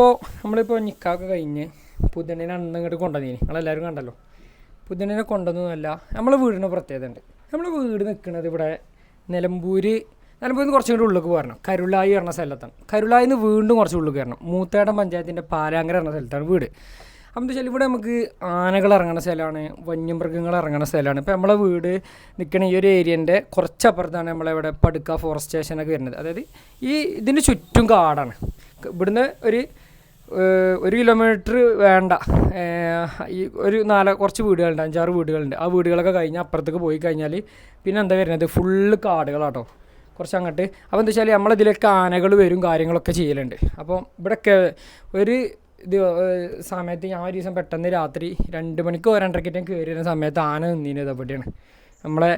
ഇപ്പോൾ നമ്മളിപ്പോൾ നിക്കാക്ക് കഴിഞ്ഞ് പുതിയണ്ണിനെ അന്ന് ഇങ്ങോട്ട് കൊണ്ടുവന്നീനി. നിങ്ങളെല്ലാവരും കണ്ടല്ലോ. പുതിയണ്ണിനെ കൊണ്ടുവന്നതല്ല നമ്മളെ വീടിന് പ്രത്യേകത ഉണ്ട്. നമ്മളെ വീട് നിൽക്കുന്നത് ഇവിടെ നിലമ്പൂർ നിലമ്പൂരിൽ നിന്ന് കുറച്ചും കൂടി ഉള്ളിലേക്ക് പോരണം. കരുളായി പറഞ്ഞ സ്ഥലത്താണ്. കരുളായി നിന്ന് വീണ്ടും കുറച്ച് ഉള്ളിൽ കയറണം മൂത്തേടം പഞ്ചായത്തിന്റെ പാലാങ്കര പറഞ്ഞ സ്ഥലത്താണ് വീട്. അപ്പം എന്താ വെച്ചാൽ ഇവിടെ നമുക്ക് ആനകൾ ഇറങ്ങുന്ന സ്ഥലമാണ് വന്യമൃഗങ്ങൾ ഇറങ്ങുന്ന സ്ഥലമാണ്. ഇപ്പോൾ നമ്മളെ വീട് നിൽക്കുന്ന ഈ ഒരു ഏരിയന്റെ കുറച്ചപ്പുറത്താണ് നമ്മളിവിടെ പടുക്ക ഫോറസ്റ്റ് സ്റ്റേഷനൊക്കെ വരുന്നത്. അതായത് ഈ ഇതിന് ചുറ്റും കാടാണ്. ഇവിടുന്ന് ഒരു ഒരു കിലോമീറ്റർ വേണ്ട. ഈ ഒരു നാല് കുറച്ച് വീടുകളുണ്ട് അഞ്ചാറ് വീടുകളുണ്ട്. ആ വീടുകളൊക്കെ കഴിഞ്ഞ് അപ്പുറത്തേക്ക് പോയി കഴിഞ്ഞാൽ പിന്നെ എന്താ വരുന്നത്? ഫുള്ള് കാടുകളാട്ടോ. കുറച്ച് അങ്ങോട്ട്. അപ്പോൾ എന്താ വെച്ചാൽ നമ്മളിതിലൊക്കെ ആനകൾ വരും കാര്യങ്ങളൊക്കെ ചെയ്യലുണ്ട്. അപ്പോൾ ഇവിടെയൊക്കെ ഒരു സമയത്ത് ഞാൻ ഒരു ദിവസം പെട്ടെന്ന് രാത്രി രണ്ട് മണിക്കോ രണ്ടരക്കറ്റം കയറി വരുന്ന സമയത്ത് ആന നിന്നീന് അവിടെയാണ് നമ്മളെ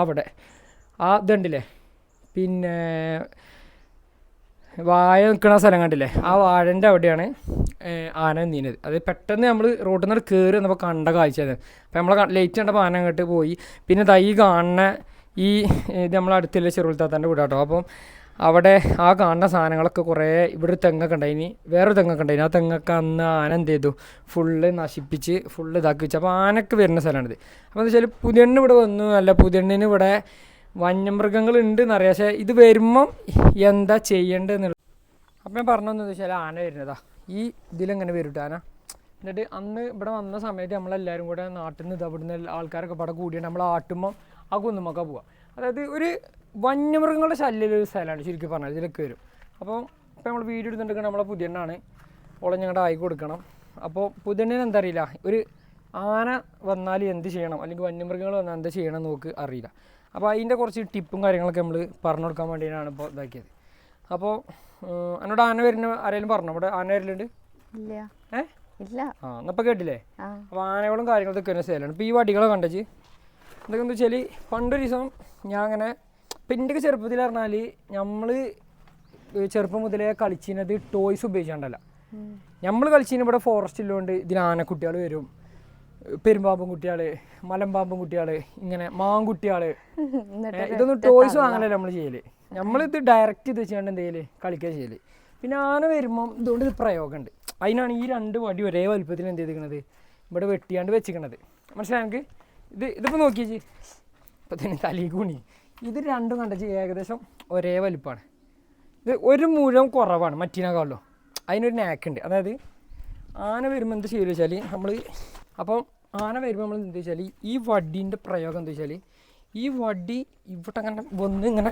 അവിടെ. ആ ഇതുണ്ടല്ലേ? പിന്നെ വാഴ നിൽക്കുന്ന സ്ഥലം കണ്ടില്ലേ? ആ വാഴന്റെ അവിടെയാണ് ആന നീനത് അത് പെട്ടെന്ന് നമ്മൾ റോട്ടിൽ നിന്ന് കയറി വന്നപ്പോൾ കണ്ട കാഴ്ചയത് അപ്പോൾ നമ്മൾ ലേറ്റ് കണ്ടപ്പോൾ ആന അങ്ങോട്ട് പോയി. പിന്നെ ദൈ കാണുന്ന ഈ ഇത് നമ്മളെ അടുത്തുള്ള വീട് വീടാട്ടോ. അപ്പം അവിടെ ആ കാണുന്ന സാധനങ്ങളൊക്കെ കുറേ ഇവിടെ ഒരു തെങ്ങൊക്കെ ഉണ്ടായിനി വേറൊരു തെങ്ങൊക്കെ ഉണ്ടായിനി ആ തെങ്ങൊക്കെ അന്ന് ആന എന്ത് ചെയ്തു? ഫുള്ള് നശിപ്പിച്ച് ഫുള്ള് ഇതാക്കി വെച്ചു. അപ്പോൾ ആനക്ക് വരുന്ന സ്ഥലമാണിത്. അപ്പോൾ എന്താ വെച്ചാൽ പുതിയണ്ണ് ഇവിടെ വന്നു. അല്ല പുതിയണ്ണിന് ഇവിടെ വന്യമൃഗങ്ങൾ ഉണ്ട് എന്നറിയാം പക്ഷേ ഇത് വരുമ്പം എന്താ ചെയ്യേണ്ടതെന്നുള്ളത്. അപ്പം ഞാൻ പറഞ്ഞതെന്ന് വെച്ചാൽ ആന വരുന്നതാ. ഈ ഇതിലെങ്ങനെ വരും ആന എന്നിട്ട് അന്ന് ഇവിടെ വന്ന സമയത്ത് നമ്മളെല്ലാവരും കൂടെ നാട്ടിൽ നിന്ന് ഇവിടുന്ന് ആൾക്കാരൊക്കെ ഇവിടെ കൂടിയിട്ട് നമ്മൾ ആട്ടുമ്പം ആ കുന്നുമൊക്കെ പോവാം. അതായത് ഒരു വന്യമൃഗങ്ങളുടെ ശല്യം ഒരു സ്ഥലമാണ് ശരിക്കും പറഞ്ഞാൽ ഇതിലൊക്കെ വരും. അപ്പോൾ ഇപ്പോൾ നമ്മൾ വീഡിയോ എടുത്തിട്ടുണ്ട് നമ്മളെ പുതിയണ്ണാണ്. ഓളെ ഞങ്ങളുടെ ആയി കൊടുക്കണം. അപ്പോൾ പുതിയണ്ണിന് എന്താ അറിയില്ല ഒരു ആന വന്നാൽ എന്ത് ചെയ്യണം? അല്ലെങ്കിൽ വന്യമൃഗങ്ങൾ വന്നാൽ എന്താ ചെയ്യണം നോക്ക് അറിയില്ല. അപ്പോൾ അതിന്റെ കുറച്ച് ടിപ്പും കാര്യങ്ങളൊക്കെ നമ്മൾ പറഞ്ഞു കൊടുക്കാൻ വേണ്ടിയിട്ടാണ് ഇപ്പോൾ ഇതാക്കിയത്. അപ്പോൾ എന്നോട് ആന വരുന്ന ആരെങ്കിലും പറഞ്ഞു? ഇവിടെ ആന വരലുണ്ട്? ഇല്ല. ഏ? ഇല്ല. ആ എന്നപ്പോൾ കേട്ടില്ലേ? അപ്പോൾ ആനകളും കാര്യങ്ങളൊക്കെ വരുന്ന സ്ഥലമാണ് ഇപ്പോൾ ഈ വടികളെ കണ്ടച്ച് എന്തൊക്കെ എന്താ വെച്ചാൽ പണ്ടൊരു ദിവസം ഞാൻ അങ്ങനെ ഇപ്പം എന്റെയൊക്കെ ചെറുപ്പത്തിൽ പറഞ്ഞാൽ നമ്മൾ ചെറുപ്പം മുതലേ കളിച്ചിരുന്നത് ടോയ്സ് ഉപയോഗിച്ചാണ്ടല്ല. നമ്മൾ കളിച്ചിരുന്ന ഇവിടെ ഫോറസ്റ്റ് ഉള്ളതുകൊണ്ട് ഇതിന് ആനക്കുട്ടികൾ വരും. പെരുമ്പാമ്പും കുട്ടികൾ മലമ്പാമ്പും കുട്ടികൾ ഇങ്ങനെ മാങ്കുട്ടികൾ ഇതൊന്നും ടോയ്സ് വാങ്ങലല്ല നമ്മൾ ചെയ്യൽ. നമ്മളിത് ഡയറക്റ്റ് ഇത് ചെയ്യാണ്ട് എന്തെങ്കിലും കളിക്കുക ചെയ്യൽ. പിന്നെ ആന വരുമ്പം ഇതുകൊണ്ട് ഇത് പ്രയോഗമുണ്ട് അതിനാണ് ഈ രണ്ട് വടി ഒരേ വലുപ്പത്തിൽ എന്ത് ചെയ്തിരിക്കണത് ഇവിടെ വെട്ടിയാണ്ട് വെച്ചിരിക്കണത് മനസ്സിലായി നമുക്ക് ഇത് ഇതിപ്പോൾ നോക്കിയേച്ചി ഇപ്പം തന്നെ തലി കൂണി. ഇത് രണ്ടും കണ്ടച്ച് ഏകദേശം ഒരേ വലുപ്പമാണ് ഇത് ഒരു മുഴം കുറവാണ് മറ്റീനേക്കാളും. അതിനൊരു നാക്കുണ്ട് അതായത് ആന വരുമ്പോൾ എന്ത് ചെയ്യുക വെച്ചാൽ നമ്മൾ അപ്പം ആന വരുമ്പോൾ നമ്മൾ എന്താ വെച്ചാൽ ഈ വടീന്റെ പ്രയോഗം എന്താ വെച്ചാൽ ഈ വടി ഇവിടെ അങ്ങനെ വന്ന് ഇങ്ങനെ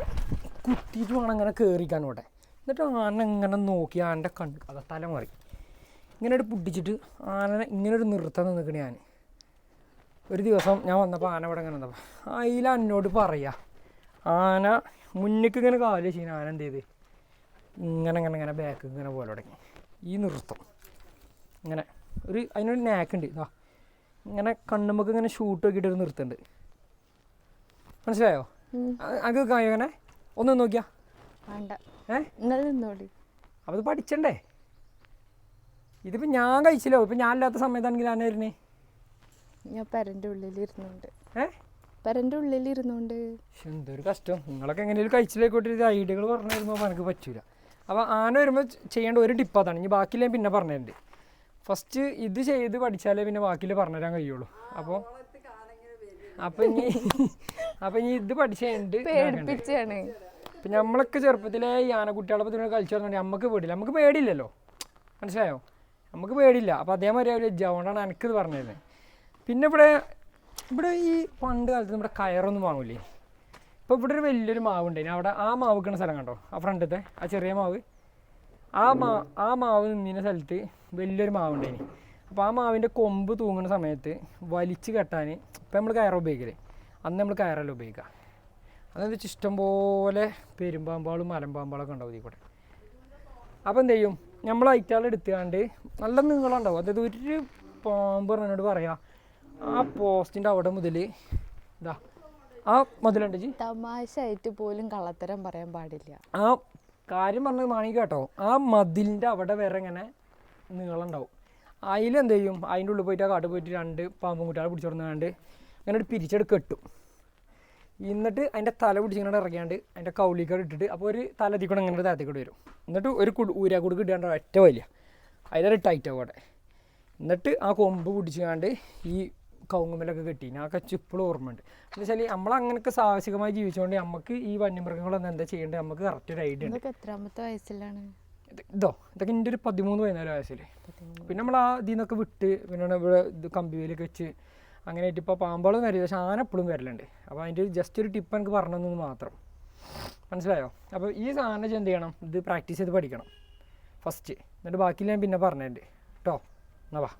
കുത്തിയിട്ട് വേണം അങ്ങനെ കയറിക്കാൻ ഇവിടെ. എന്നിട്ട് ആന ഇങ്ങനെ നോക്കി ആനന്റെ കണ്ണ് അത് തല മാറി. ഇങ്ങനെ ഒരു പിടിച്ചിട്ട് ആന ഇങ്ങനെ ഒരു നിർത്താൻ നിൽക്കണ ഞാൻ ഒരു ദിവസം ഞാൻ വന്നപ്പോൾ ആന ഇവിടെ ഇങ്ങനെ വന്നപ്പോൾ അതിൽ എന്നോട് പറയുക ആന മുന്നേക്ക് ഇങ്ങനെ കാൽ ചെയ്യുന്ന ആന എന്ത് ചെയ്ത്? ഇങ്ങനെ ഇങ്ങനെ ഇങ്ങനെ ബാക്ക് ഇങ്ങനെ പോലെ തുടങ്ങി. ഈ നൃത്തം ഇങ്ങനെ ഒരു അതിനൊരു നാക്കുണ്ട് ഇതാ ഇങ്ങനെ കണ്ണുമ്പോൾ ഇങ്ങനെ ഷൂട്ട് നോക്കിയിട്ട് ഒരു നൃത്തമുണ്ട് മനസ്സിലായോ? അങ്ങ് കായോ അങ്ങനെ ഒന്ന് നോക്കിയാ. വേണ്ട. ഏ? നിന്നോളി പഠിച്ചണ്ടേ? ഇതിപ്പോൾ ഞാൻ കഴിച്ചില്ലോ? ഇപ്പം ഞാൻ ഇല്ലാത്ത സമയത്താണെങ്കിൽ ഞാൻ വരുന്നേ? ഞാൻ പെരന്റെ ഉള്ളിലിരുന്നുണ്ട് ഏ? പെരന്റെ ഉള്ളിലിരുന്നുണ്ട് പക്ഷെ എന്തൊരു കഷ്ടം. നിങ്ങളൊക്കെ എങ്ങനെയൊരു കഴിച്ചിലേക്കോട്ട് ഐഡിയകൾ പറഞ്ഞു തരുമ്പോൾ എനിക്ക് പറ്റൂല. അപ്പോൾ ആന വരുമ്പോൾ ചെയ്യേണ്ട ഒരു ടിപ്പ് അതാണ്. ഇനി ബാക്കിയില്ലേ പിന്നെ പറഞ്ഞുതരുന്നുണ്ട് ഫസ്റ്റ് ഇത് ചെയ്ത് പഠിച്ചാലേ പിന്നെ ബാക്കിയിൽ പറഞ്ഞുതരാൻ കഴിയുള്ളൂ. അപ്പോൾ അപ്പൊ ഇനി അപ്പൊ ഇനി ഇത് പഠിച്ചുണ്ട് പേടിപ്പിച്ചാണ്. ഇപ്പം നമ്മളൊക്കെ ചെറുപ്പത്തിലെ ഈ ആനക്കുട്ടികളെ പറ്റി കളിച്ചു പറഞ്ഞാൽ നമുക്ക് പേടില്ല. നമുക്ക് പേടിയില്ലല്ലോ. മനസ്സിലായോ? നമുക്ക് പേടിയില്ല. അപ്പോൾ അതേമാതിരി അവർ അതുകൊണ്ടാണ് എനിക്കിത് പറഞ്ഞിരുന്നത് പിന്നെ ഇവിടെ ഇവിടെ ഈ പണ്ട് കാലത്ത് നമ്മുടെ കയറൊന്നും വാങ്ങൂലേ. ഇപ്പൊ ഇവിടെ ഒരു വലിയൊരു മാവ് ഉണ്ടായിന് അവിടെ ആ മാവ് നിൽക്കുന്ന സ്ഥലം കണ്ടോ? ആ ഫ്രണ്ടത്തെ ആ ചെറിയ മാവ്. ആ മാ ആ മാവ് നിന്നിന സ്ഥലത്ത് വലിയൊരു മാവുണ്ടായിന്. അപ്പോൾ ആ മാവിന്റെ കൊമ്പ് തൂങ്ങുന്ന സമയത്ത് വലിച്ചു കെട്ടാൻ ഇപ്പം നമ്മൾ കയറ ഉപയോഗിക്കില്ലേ അന്ന് നമ്മൾ കയറല്ല ഉപയോഗിക്കുക അതെന്ന് വെച്ചാൽ ഇഷ്ടംപോലെ പെരുമ്പാമ്പാളും മലമ്പാമ്പാളൊക്കെ ഉണ്ടാവും ഇതിൽ കൂടെ. അപ്പോൾ എന്ത് ചെയ്യും? നമ്മൾ ഐറ്റാൾ എടുത്തുകൊണ്ട് നല്ല നീളം ഉണ്ടാവും. അതായത് ഒരു പാമ്പ് എന്നോട് പറയാം ആ പോസ്റ്റിന്റെ അവിടെ മുതൽ ഇതാ ആ മുതലുണ്ട് ജി തമാശ ആയിട്ട് പോലും കള്ളത്തരം പറയാൻ പാടില്ല. ആ കാര്യം പറഞ്ഞത് മാണി കേട്ടോ ആ മതിലിന്റെ അവിടെ വരെ ഇങ്ങനെ നീളം ഉണ്ടാവും അതിലെന്ത് ചെയ്യും? അതിന്റെ ഉള്ളിൽ പോയിട്ട് ആ കാട്ടിൽ പോയിട്ട് രണ്ട് പാമ്പും കുട്ടികളെ പിടിച്ചോടുന്നാണ്ട് അങ്ങനെ ഒരു പിരിച്ചെടുക്ക് കെട്ടും. എന്നിട്ട് അതിന്റെ തല പിടിച്ചിങ്ങനെ ഇറങ്ങിയാണ്ട് അതിന്റെ കൗളിക്കോട് ഇട്ടിട്ട് അപ്പോൾ ഒരു തല എത്തിക്കൂടെ ഇങ്ങനെ താഴത്തേക്കൂടെ വരും. എന്നിട്ട് ഒരു കുടു ഊരാ കൊടുക്ക് ഇടാണ്ട് ഒറ്റ വലിയ. അതിലൊരു ടൈറ്റ് ആവും അവിടെ. എന്നിട്ട് ആ കൊമ്പ് പിടിച്ചുകൊണ്ട് ഈ കവുങ്ങുമ്മലൊക്കെ കെട്ടി കച്ച് ഇപ്പോഴും ഓർമ്മയുണ്ട്. എന്ന് വെച്ചാൽ നമ്മളങ്ങനെയൊക്കെ സാഹസികമായി ജീവിച്ചുകൊണ്ട് നമുക്ക് ഈ വന്യമൃഗങ്ങളൊന്നും എന്താ ചെയ്യേണ്ടത്? നമുക്ക് കറക്റ്റ് ഒരു ഐഡിയ ഉണ്ട്. എത്രാമത്തെ വയസ്സിലാണ്? ഇത് ഇതോ ഇതൊക്കെ എന്റെ ഒരു പതിമൂന്ന് പതിനാല് വയസ്സിൽ പിന്നെ നമ്മൾ ആ ഇതിൽ നിന്നൊക്കെ വിട്ട് പിന്നെ ഇവിടെ ഇത് കമ്പിവേലൊക്കെ വെച്ച് അങ്ങനെ ആയിട്ട് ഇപ്പോൾ പാമ്പാളും വരില്ല പക്ഷെ ആന എപ്പോഴും വരലുണ്ട്. അപ്പോൾ അതിന്റെ ജസ്റ്റ് ഒരു ടിപ്പ് എനിക്ക് പറഞ്ഞു മാത്രം. മനസ്സിലായോ? അപ്പോൾ ഈ സാധനം എന്ത് ചെയ്യണം? ഇത് പ്രാക്ടീസ് ചെയ്ത് പഠിക്കണം. ഫസ്റ്റ് എന്നിട്ട് ബാക്കി ഞാൻ പിന്നെ പറഞ്ഞിട്ടുണ്ട് കേട്ടോ എന്നാ വാ.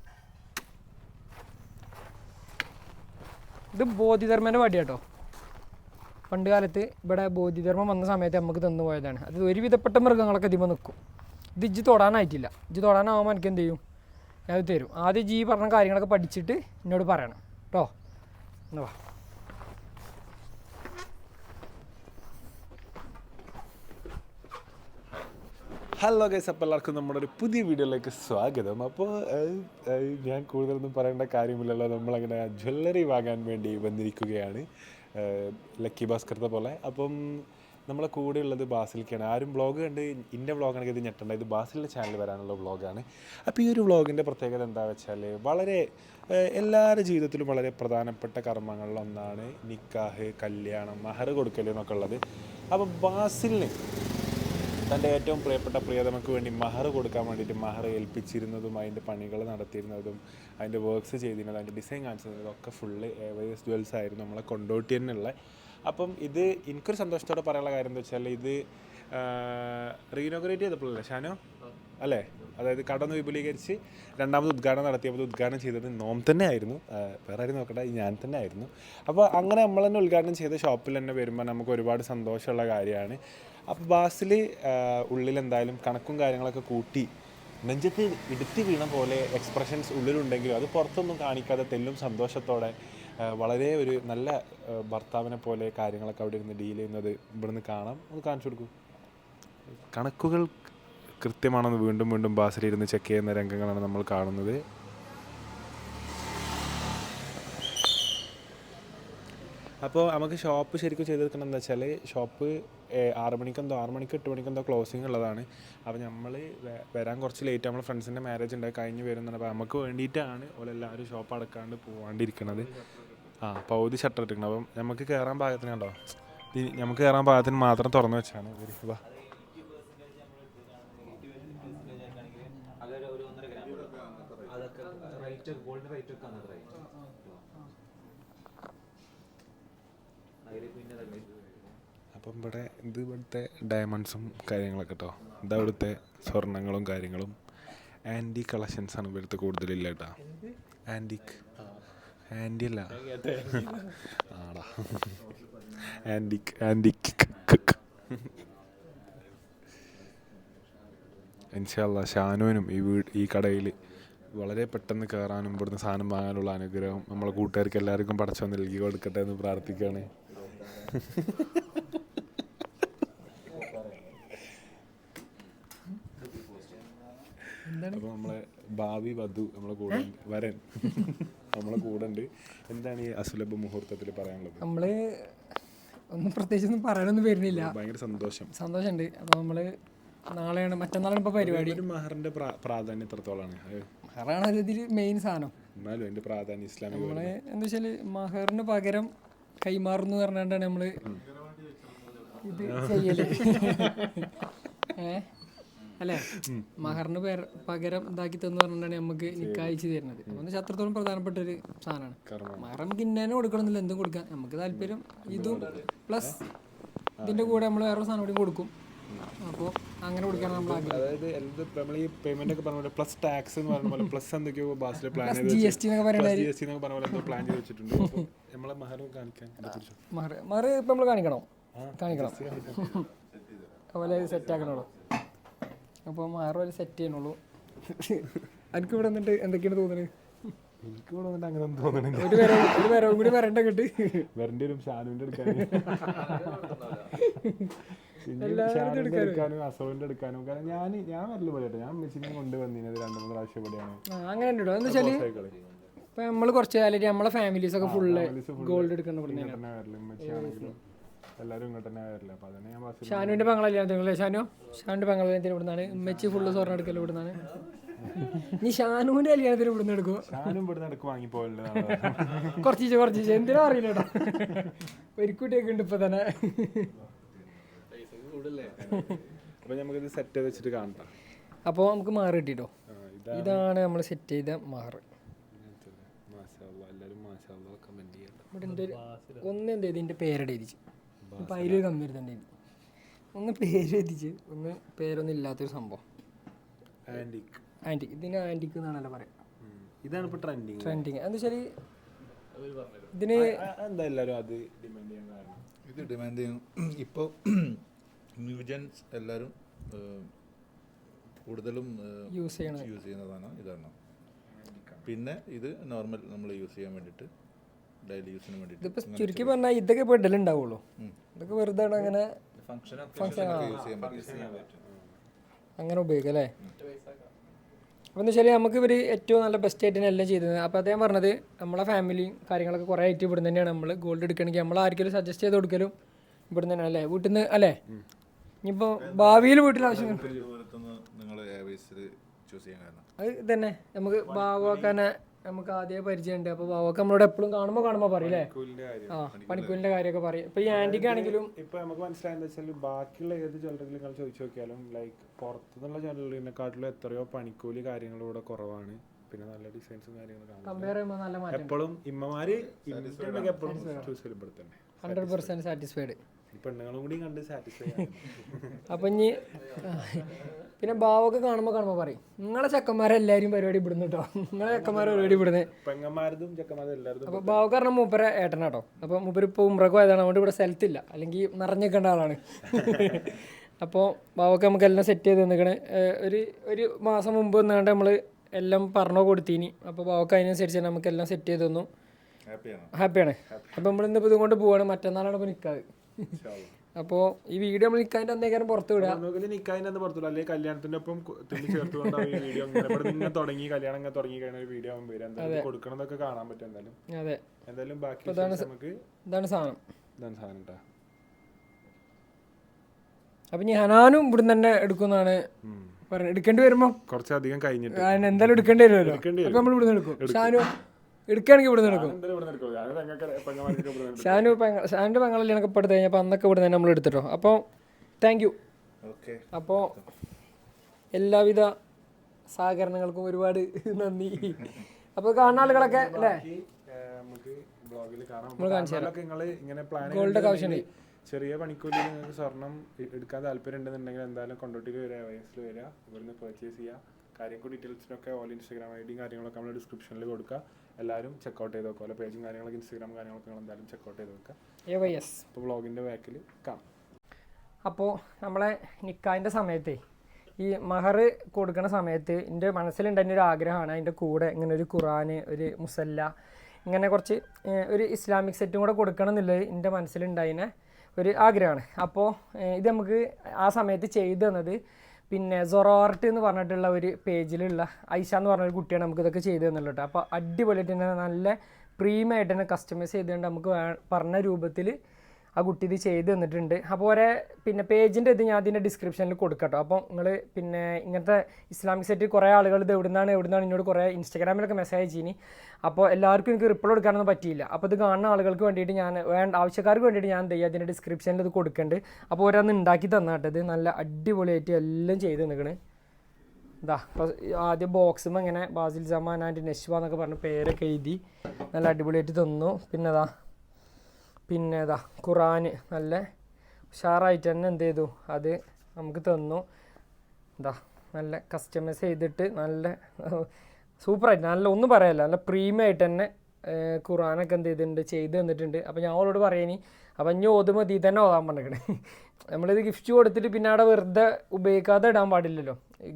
ഇത് ബോധിധർമ്മന്റെ വടി കേട്ടോ പണ്ട് കാലത്ത് ഇവിടെ ബോധിധർമ്മം വന്ന സമയത്ത് നമുക്ക് തന്നു പോയതാണ്. അത് ഒരുവിധപ്പെട്ട മൃഗങ്ങളൊക്കെ ഇതിമ്പോൾ നിൽക്കും. ഇത് ഇജ്ജ് തൊടാനായിട്ടില്ല. ഇജ്ജ് തൊടാനാവുമ്പോൾ എനിക്ക് എന്ത് ചെയ്യും? അത് തരും. ആദ്യം ജി പറഞ്ഞ കാര്യങ്ങളൊക്കെ പഠിച്ചിട്ട് എന്നോട് പറയണം. കേട്ടോ എന്നാ വാ. ഹലോ ഗൈസ് അപ്പോൾ എല്ലാവർക്കും നമ്മുടെ ഒരു പുതിയ വീഡിയോയിലേക്ക് സ്വാഗതം. അപ്പോൾ ഞാൻ കൂടുതലൊന്നും പറയേണ്ട കാര്യമില്ലല്ലോ. നമ്മളങ്ങനെ ജ്വല്ലറി വാങ്ങാൻ വേണ്ടി വന്നിരിക്കുകയാണ്. ലക്കി ഭാസ്കരത്തെ പോലെ. അപ്പം നമ്മളെ കൂടെ ഉള്ളത് ബാസിലേക്കാണ് ആരും വ്ളോഗ് കണ്ട് ഇന്റെ വ്ളോഗാണെങ്കിൽ ഇത് ഞെട്ടണ്ട. ഇത് ബാസിലിന്റെ ചാനൽ വരാനുള്ള വ്ളോഗാണ് അപ്പോൾ ഈ ഒരു വ്ളോഗിന്റെ പ്രത്യേകത എന്താ വെച്ചാൽ വളരെ എല്ലാവരുടെ ജീവിതത്തിലും വളരെ പ്രധാനപ്പെട്ട കർമ്മങ്ങളിലൊന്നാണ് നിക്കാഹ് കല്യാണം മഹർ കൊടുക്കൽ എന്നൊക്കെ ഉള്ളത്. അപ്പോൾ ബാസിലിന് തന്റെ ഏറ്റവും പ്രിയപ്പെട്ട പ്രിയതമക്ക് വേണ്ടി മഹർ കൊടുക്കാൻ വേണ്ടിയിട്ട് മഹർ ഏൽപ്പിച്ചിരുന്നതും അതിന്റെ പണികൾ നടത്തിയിരുന്നതും അതിന്റെ വർക്ക്സ് ചെയ്തിരുന്നതും അതിന്റെ ഡിസൈൻ കാണിച്ചിരുന്നതും ഒക്കെ ഫുള്ള് എവേസ് ജ്വൽസ് ആയിരുന്നു നമ്മളെ കൊണ്ടോട്ടി തന്നെയുള്ള അപ്പം ഇത് എനിക്കൊരു സന്തോഷത്തോടെ പറയാനുള്ള കാര്യം എന്താ വെച്ചാൽ ഇത് റീനോഗ്രേറ്റ് ചെയ്തപ്പോഴല്ലേ ഷാനോ? അല്ലേ? അതായത് കടന്ന് വിപുലീകരിച്ച് രണ്ടാമത് ഉദ്ഘാടനം നടത്തിയപ്പോൾ ഉദ്ഘാടനം ചെയ്തത് നോം തന്നെ ആയിരുന്നു വേറെ ആരും നോക്കട്ടെ ഞാൻ തന്നെ ആയിരുന്നു അപ്പോൾ അങ്ങനെ നമ്മൾ തന്നെ ഉദ്ഘാടനം ചെയ്ത ഷോപ്പിൽ തന്നെ വരുമ്പോൾ നമുക്ക് ഒരുപാട് സന്തോഷമുള്ള കാര്യമാണ്. അപ്പോൾ ബാസിൽ ഉള്ളിൽ എന്തായാലും കണക്കും കാര്യങ്ങളൊക്കെ കൂട്ടി നെഞ്ചത്ത് ഇടുത്തി വീണ പോലെ എക്സ്പ്രഷൻസ് ഉള്ളിലുണ്ടെങ്കിലും അത് പുറത്തൊന്നും കാണിക്കാതെ തെല്ലും സന്തോഷത്തോടെ വളരെ ഒരു നല്ല ഭർത്താവിനെ പോലെ കാര്യങ്ങളൊക്കെ അവിടെ ഇരുന്ന് ഡീൽ ചെയ്യുന്നത് ഇവിടുന്ന് കാണാം. ഒന്ന് കാണിച്ചു കൊടുക്കൂ. കണക്കുകൾ കൃത്യമാണെന്ന് വീണ്ടും വീണ്ടും ബാസിലിരുന്ന് ചെക്ക് ചെയ്യുന്ന രംഗങ്ങളാണ് നമ്മൾ കാണുന്നത്. അപ്പോൾ നമുക്ക് ഷോപ്പ് ശരിക്കും ചെയ്തെടുക്കണം എന്ന് വെച്ചാൽ ഷോപ്പ് ആറ് മണിക്കെന്തോ ആറ് മണിക്ക് എട്ട് മണിക്കെന്തോ ക്ലോസിങ് ഉള്ളതാണ്. അപ്പോൾ നമ്മൾ വരാൻ കുറച്ച് ലേറ്റ് നമ്മൾ ഫ്രണ്ട്സിന്റെ മാരേജ് ഉണ്ടായി കഴിഞ്ഞ് വരുന്നുണ്ട് അപ്പോൾ നമുക്ക് വേണ്ടിയിട്ടാണ് ഓലെല്ലാവരും ഷോപ്പ് അടക്കാണ്ട് പോവാണ്ടിരിക്കണത്. ആ പൗതി ഷട്ടർ ഇട്ടിരിക്കണം അപ്പം നമുക്ക് കയറാൻ പാകത്തിന് കണ്ടോ? നമുക്ക് കയറാൻ പാകത്തിന് മാത്രം തുറന്നു വെച്ചാണ്. ഇവർ. വാ. അപ്പം ഇവിടെ ഇത് ഇവിടുത്തെ ഡയമണ്ട്സും കാര്യങ്ങളൊക്കെ കേട്ടോ ഇത് അവിടുത്തെ സ്വർണങ്ങളും കാര്യങ്ങളും ആന്റി കളക്ഷൻസാണ് ഇവിടുത്തെ കൂടുതലില്ല കേട്ടോ ആന്റിക് ആന്റി അല്ല ആടാ. ആന്റിക് ആന്റിക് ഇൻഷാല്ല ഷാനുവിനും ഈ വീട് ഈ കടയിൽ വളരെ പെട്ടെന്ന് കയറാനും ഇവിടുന്ന് സാധനം വാങ്ങാനുള്ള അനുഗ്രഹം നമ്മളെ കൂട്ടുകാർക്ക് എല്ലാവർക്കും പടച്ചു നൽകി കൊടുക്കട്ടെ എന്ന് പ്രാർത്ഥിക്കുകയാണ് അപ്പോൾ നമ്മളെ ഭാവി വധു നമ്മളെ കൂടെ വരൻ. നമ്മളെ കൂടെ ഉണ്ട് എന്താണ് ഈ അസുലഭ മുഹൂർത്തത്തിൽ പറയാനുള്ളത്? നമ്മൾ ഒന്നും പ്രത്യേകിച്ച് ഒന്നും പറയാനൊന്നും വരുന്നില്ല. ഭയങ്കര സന്തോഷം. സന്തോഷമുണ്ട് അപ്പോൾ നമ്മൾ നാളെയാണ് മറ്റന്നാളാണ് ഇപ്പോൾ പരിപാടി. ഒരു മഹറിന്റെ പ്രാ- പ്രാധാന്യം എത്രത്തോളാണ്? മഹറാണ് അതിൽ ഒരു ഇതിൽ മെയിൻ സാധനം. എന്നാലും അതിന്റെ പ്രാധാന്യം ഇസ്ലാമിക നമ്മൾ എന്താ വെച്ചാൽ മഹറിന് പകരം കൈമാറുന്നു പറഞ്ഞാണ്ടാണ് നമ്മൾ ഇത് ചെയ്യൽ. ഏ? അല്ലേ? മഹറിന് പേർ പകരം ഇതാക്കി തന്നു പറഞ്ഞിട്ടാണ് നമുക്ക് നിക്കായിച്ച് തരുന്നത്. വെച്ചാൽ അത്രത്തോളം പ്രധാനപ്പെട്ട ഒരു സാധനമാണ്. മഹർ നമുക്ക് ഇന്നേനെ കൊടുക്കണമെന്നില്ല. എന്തും കൊടുക്കാം. നമുക്ക് താല്പര്യം ഇതും പ്ലസ് ഇതിന്റെ കൂടെ നമ്മൾ വേറെ സാധനം കൂടി കൊടുക്കും. അപ്പോൾ അങ്ങനെ കൊടുക്കാൻ നമ്മൾ അതായത് എന്ത് നമ്മൾ ഈ പേയ്മെന്റ് ഒക്കെ പറഞ്ഞ പോലെ പ്ലസ് ടാക്സ് എന്ന് പറഞ്ഞ പോലെ പ്ലസ് എന്തൊക്കെയോ ബാസിലെ പ്ലാൻ ചെയ്ത് ജി എസ് ടി എന്നൊക്കെ പറഞ്ഞ പോലെ എന്തോ പ്ലാൻ ചെയ്ത് വെച്ചിട്ടുണ്ട്. നമ്മളെ മഹറും കാണിക്കാൻ. മഹർ മഹർ ഇപ്പം നമ്മൾ കാണിക്കണം? കാണിക്കണം? അതുപോലെ സെറ്റ് ആക്കണോളൂ അപ്പോൾ ആറ് വരെ സെറ്റ് ചെയ്യണുള്ളൂ എനിക്ക് ഇവിടെ വന്നിട്ട് എന്തൊക്കെയാണ് തോന്നുന്നത് എനിക്ക് ഇവിടെ വന്നിട്ട് അങ്ങനെ ഒന്നും തോന്നുന്നില്ല ഒരു പേരോ ഒരു പേരോ കൂടി വരണ്ട കിട്ട് വരണ്ടി വരും ഷാനുവിന്റെ എടുക്കാനും ഷാനുവിന്റെ എടുക്കാനും അസോവിന്റെ എടുക്കാനും. കാരണം ഞാൻ ഞാൻ വരൽ പോലെ ഞാൻ മെസ്സിനെ കൊണ്ടുവന്നിരുന്നത് രണ്ട് മൂന്ന് പ്രാവശ്യം ഇവിടെയാണ്. അങ്ങനെ ഉണ്ടോ? എന്ന് വെച്ചാൽ ഇപ്പം നമ്മൾ കുറച്ച് കാലം നമ്മളെ ഫാമിലീസ് ഒക്കെ ഫുള്ള് ഗോൾഡ് എടുക്കുന്ന എല്ലാവരും ഇങ്ങോട്ട് തന്നെ വരില്ല? അപ്പൊ അതന്നെ ഞാൻ ബസ്സിൽ ഷാനുവിന്റെ പെങ്ങളല്ലേ ഷാനു? ഷാനുവിന്റെ പെങ്ങളല്ലേ ഇവിടുന്നാണ്? ഉമ്മച്ചി ഫുള്ള് സ്വർണം എടുക്കൽ ഇവിടുന്നാണ്? നീ ഷാനുവിന്റെ കല്യാണത്തിന് ഇവിടുന്ന് എടുക്കും ഞാനും ഇവിടെ വാങ്ങി വാങ്ങിപ്പോയല്ലോ കുറച്ച് കുറച്ച് എന്തിനാ അറിയില്ല കേട്ടോ ഒരുക്കൂട്ടിയൊക്കെ ഉണ്ട് ഇപ്പൊ തന്നെ. അപ്പൊ നമുക്കിത് സെറ്റ് വെച്ചിട്ട് കാണട്ടാ. അപ്പോൾ നമുക്ക് മാറി കിട്ടിട്ടോ? ഇതാണ്. നമ്മൾ സെറ്റ് ചെയ്ത മാറ്. ഇവിടെ ഒരു- ഒന്ന് എന്ത് ഇതിന്റെ ഇതിന്റെ ഇപ്പം അതിലൊരു കമ്മി വരുന്നുണ്ട് ഒന്ന് പേര് എത്തിച്ച് ഒന്ന് പേരൊന്നും ഇല്ലാത്തൊരു സംഭവം. ആന്റിക് ആന്റിക് ഇതിന് ആന്റിക് എന്നാണല്ലോ പറയാം. ഇതാണ് ഇപ്പൊ ട്രെൻഡിങ് ട്രെൻഡിങ് എന്താ വെച്ചാൽ ഇതിന് എന്താ എല്ലാരും അത് ഡിമാൻഡ് ചെയ്യാൻ കാരണം? ഇത് ഡിമാൻഡ് ചെയ്യും. ഇപ്പോൾ ന്യൂജൻസ് എല്ലാവരും കൂടുതലും യൂസ് ചെയ്യണം യൂസ് ചെയ്യുന്നതാണ് ഇതാണ്. പിന്നെ ഇത് നോർമൽ നമ്മൾ യൂസ് ചെയ്യാൻ വേണ്ടിയിട്ട് ഡെയിലി യൂസിന് വേണ്ടി ഇതിപ്പോൾ ചുരുക്കി പറഞ്ഞാൽ ഇതൊക്കെ ഇപ്പോൾ ഇടലുണ്ടാവുള്ളൂ ഇതൊക്കെ വെറുതെ അങ്ങനെ അങ്ങനെ ഉപയോഗിക്കാം അല്ലേ? അപ്പോൾ എന്ന് വെച്ചാൽ നമുക്ക് ഇവർ ഏറ്റവും നല്ല ബെസ്റ്റ് ആയിട്ട് തന്നെ എല്ലാം ചെയ്തത്. അപ്പോൾ അദ്ദേഹം പറഞ്ഞത് നമ്മളെ ഫാമിലിയും കാര്യങ്ങളൊക്കെ കുറേ ആയിട്ട് ഇവിടെ തന്നെയാണ് നമ്മൾ ഗോൾഡ് എടുക്കണമെങ്കിൽ നമ്മൾ ആർക്കെങ്കിലും സജസ്റ്റ് ചെയ്ത് കൊടുക്കലും ഇവിടെ തന്നെയാണ് അല്ലേ? വീട്ടിൽ നിന്ന് അല്ലേ ഇനിയിപ്പോൾ ഭാവിയിൽ വീട്ടിൽ ആവശ്യം അത് തന്നെ നമുക്ക് ഭാവക്കാനെ നമുക്ക് ആദ്യം പരിചയമുണ്ട്. അപ്പോൾ ഭാവക്ക് നമ്മളോട് എപ്പോഴും കാണുമ്പോൾ കാണുമ്പോൾ പറയില്ലേ പണിക്കൂലിന്റെ കാര്യം. ആ പണിക്കൂലിന്റെ കാര്യമൊക്കെ പറയും. ഇപ്പൊ ഈ ആന്റിക്ക് ആണെങ്കിലും ഇപ്പൊ നമുക്ക് മനസ്സിലായെന്ന് വെച്ചാൽ ബാക്കിയുള്ള ഏത് ജ്വല്ലറിയിൽ നിങ്ങൾ ചോദിച്ചു നോക്കിയാലും ലൈക്ക് പുറത്തുനിന്നുള്ള ജ്വല്ലറിനെക്കാട്ടിലും എത്രയോ പണിക്കൂലി കാര്യങ്ങളും ഇവിടെ കുറവാണ്. പിന്നെ നല്ല ഡിസൈൻസും കാര്യങ്ങളും കാണാം കമ്പയർ ചെയ്യുമ്പോൾ നല്ല മാറ്റം. എപ്പോഴും ഇമ്മമാര് എപ്പോഴും ചൂസ് ഹൺഡ്രഡ് പെർസെന്റ് സാറ്റിസ്ഫൈഡ് പെണ്ണുങ്ങളും കൂടി കണ്ട് സാറ്റിസ്ഫൈ അപ്പൊ ഇനി പിന്നെ ബാവൊക്കെ കാണുമ്പോൾ കാണുമ്പോൾ പറയും നിങ്ങളെ ചെക്കന്മാരെല്ലാവരും പരിപാടി ഇവിടുന്ന് കേട്ടോ നിങ്ങളെ ചെക്കന്മാരെ പരിപാടി ഇവിടുന്ന്. അപ്പൊ ചെക്കന്മാരതും പറഞ്ഞാൽ മൂപ്പര ഏട്ടനാട്ടോ അപ്പോൾ മൂപ്പര് ഇപ്പോൾ ഉമ്രക്ക് പോയതാണ് അതുകൊണ്ട് ഇവിടെ സ്ഥലത്തില്ല. അല്ലെങ്കിൽ നിറഞ്ഞേക്കേണ്ട ആളാണ്. അപ്പോൾ ബാവൊക്കെ നമുക്ക് എല്ലാം സെറ്റ് ചെയ്ത് നിൽക്കണേ ഒരു ഒരു മാസം മുമ്പ് നിന്നാണ്ട് നമ്മൾ എല്ലാം പറഞ്ഞു കൊടുത്തീനി. അപ്പോൾ ബാവൊക്കെ അതിനനുസരിച്ച് തന്നെ നമുക്ക് എല്ലാം സെറ്റ് ചെയ്ത് തന്നു. ഹാപ്പിയാണ് അപ്പൊ അപ്പോൾ നമ്മൾ ഇന്നിപ്പോൾ ഇതുകൊണ്ട് പോവാണ്. മറ്റന്നാളാണ് ഇപ്പോൾ നിൽക്കാറ് അപ്പോൾ ഈ വീഡിയോ നമ്മൾ നിൽക്കാന്റെ അന്നേക്കാരം പുറത്ത് വിടുക നിക്കാതിന്റെ അന്ന് പുറത്തുള്ള അല്ലെങ്കിൽ കല്യാണത്തിന്റെ ഒപ്പം ചേർത്തുകൊണ്ടാണ് ഈ വീഡിയോ ഇങ്ങനെ. തുടങ്ങി കല്യാണം ഇങ്ങനെ തുടങ്ങി കഴിഞ്ഞ ഒരു വീഡിയോ ആകുമ്പോൾ വരും. എന്തായാലും കൊടുക്കണം എന്നൊക്കെ കാണാൻ പറ്റും എന്തായാലും. അതെ. എന്തായാലും ബാക്കി നമുക്ക് ഇതാണ് സാധനം. ഇതാണ് സാധനം കേട്ടോ അപ്പം ഞാനും ഇവിടുന്ന് തന്നെ എടുക്കുന്നതാണ് എടുക്കേണ്ടി വരുമ്പോ കുറച്ചധികം കഴിഞ്ഞിട്ട്. എന്തായാലും എടുക്കേണ്ടി വരുമല്ലോ. നമ്മൾ ഇവിടുന്ന് എടുക്കും. ഷാനു എടുക്കുകയാണെങ്കിൽ എടുക്കും. ഇവിടെ നിന്ന് ഷാനു എനിക്ക് പെങ്ങളെല്ലാം പെടുത്ത് കഴിഞ്ഞപ്പോൾ അന്നൊക്കെ ഇവിടെ തന്നെ നമ്മൾ എടുത്തിട്ടോ. അപ്പോൾ താങ്ക് യു ഓക്കെ അപ്പോൾ എല്ലാവിധ സഹകരണങ്ങൾക്കും ഒരുപാട് നന്ദി. അപ്പോൾ കാണുന്ന ആളുകളൊക്കെ അല്ലേ? ഗോൾഡൊക്കെ ആവശ്യമുണ്ട്. ചെറിയ പണിക്കൂലി നിങ്ങൾക്ക് സ്വർണം എടുക്കാൻ താല്പര്യം ഉണ്ടെന്നുണ്ടെങ്കിൽ എന്തായാലും കൊണ്ടോട്ടിക്ക് വരിക വയസ്സിൽ വരിക ഇവിടുന്ന് പർച്ചേസ് ചെയ്യുക. കാര്യങ്ങൾ ഡീറ്റെയിൽസിനൊക്കെ ഓൾ ഇൻസ്റ്റാഗ്രാം ഐ ഡിയും കാര്യങ്ങളൊക്കെ നമ്മൾ ഡിസ്ക്രിപ്ഷനിൽ കൊടുക്കുക. എല്ലാവരും ചെക്കൗട്ട് ചെയ്ത് വെക്കുക. പേജും കാര്യങ്ങളൊക്കെ ഇൻസ്റ്റാഗ്രാം കാര്യങ്ങളൊക്കെ നിങ്ങൾ എന്തായാലും ചെക്കൗട്ട് ചെയ്ത് വെക്കുക. എ വൈ എസ് അപ്പോൾ ബ്ലോഗിന്റെ ബാക്കിൽ കാണാം. അപ്പോൾ നമ്മളെ നിക്കാന്റെ സമയത്തെ ഈ മഹർ കൊടുക്കുന്ന സമയത്ത് എന്റെ മനസ്സിലുണ്ടായിരുന്ന ഒരു ആഗ്രഹമാണ് അതിന്റെ കൂടെ ഇങ്ങനെ ഒരു ഖുറാൻ ഒരു മുസല്ല ഇങ്ങനെ കുറച്ച് ഒരു ഇസ്ലാമിക് സെറ്റും കൂടെ കൊടുക്കണം എന്നുള്ളത് എന്റെ മനസ്സിലുണ്ടായിരുന്ന ഒരു ആഗ്രഹമാണ്. അപ്പോൾ ഇത് നമുക്ക് ആ സമയത്ത് ചെയ്തു തന്നത് പിന്നെ സൊറോർട്ട് എന്ന് പറഞ്ഞിട്ടുള്ള ഒരു പേജിലുള്ള ഐഷ എന്ന് പറഞ്ഞൊരു കുട്ടിയാണ് നമുക്ക് ഇതൊക്കെ ചെയ്തു തന്നുള്ളത് അപ്പോൾ അടിപൊളിയായിട്ട് തന്നെ നല്ല പ്രീമിയമായിട്ട് തന്നെ കസ്റ്റമൈസ് ചെയ്തുകൊണ്ട് നമുക്ക് പറഞ്ഞ രൂപത്തിൽ ആ കുട്ടി ഇത് ചെയ്ത് തന്നിട്ടുണ്ട്. അപ്പോൾ ഒരേ പിന്നെ പേജിന്റെ ഇത് ഞാൻ അതിന്റെ ഡിസ്ക്രിപ്ഷനിൽ കൊടുക്കട്ടോ. അപ്പോൾ നിങ്ങൾ പിന്നെ ഇങ്ങനത്തെ ഇസ്ലാമിക് സെറ്റ് കുറേ ആളുകൾ ഇത് എവിടുന്നാണ് എവിടുന്നാണ് എന്നോട് കുറേ ഇൻസ്റ്റാഗ്രാമിലൊക്കെ മെസ്സേജ് ചെയ്യിനി അപ്പോൾ എല്ലാവർക്കും എനിക്ക് റിപ്ലൈ കൊടുക്കാനൊന്നും പറ്റിയില്ല. അപ്പോൾ ഇത് കാണുന്ന ആളുകൾക്ക് വേണ്ടിയിട്ട് ഞാൻ വേണ്ട ആവശ്യക്കാർക്ക് വേണ്ടിയിട്ട് ഞാൻ എന്ത് ചെയ്യുക അതിന്റെ ഡിസ്ക്രിപ്ഷനിൽ ഇത് കൊടുക്കുന്നുണ്ട് അപ്പോൾ ഓരോന്ന് ഉണ്ടാക്കി തന്നാട്ടത് നല്ല അടിപൊളിയായിട്ട് എല്ലാം ചെയ്ത് നിൽക്കണ് ഇതാ അപ്പോൾ ആദ്യം ബോക്സും ഇങ്ങനെ ബാസിൽ ജമാൻ ആൻഡ് നെഷ്വ എന്നൊക്കെ പറഞ്ഞ് പേരൊക്കെ എഴുതി നല്ല അടിപൊളിയായിട്ട് തന്നു. പിന്നെ ഇതാ പിന്നെ ഇതാ ഖുറാന് നല്ല ഉഷാറായിട്ട് തന്നെ എന്ത് ചെയ്തു? അത് നമുക്ക് തന്നു. എന്താ നല്ല കസ്റ്റമൈസ് ചെയ്തിട്ട് നല്ല സൂപ്പറായിട്ട് നല്ല ഒന്നും പറയാല്ല. നല്ല പ്രീമിയം ആയിട്ട് തന്നെ ഖുറാനൊക്കെ എന്ത് ചെയ്തിട്ടുണ്ട് ചെയ്ത് തന്നിട്ടുണ്ട്. അപ്പോൾ ഞാൻ അവളോട് പറയണി അപ്പം ഇനി ഓതുമ്പോൾ മതി തന്നെ ഓതാൻ പറഞ്ഞിരിക്കണേ നമ്മളിത് ഗിഫ്റ്റ് കൊടുത്തിട്ട് പിന്നെ അവിടെ വെറുതെ ഉപയോഗിക്കാതെ ഇടാൻ പാടില്ലല്ലോ.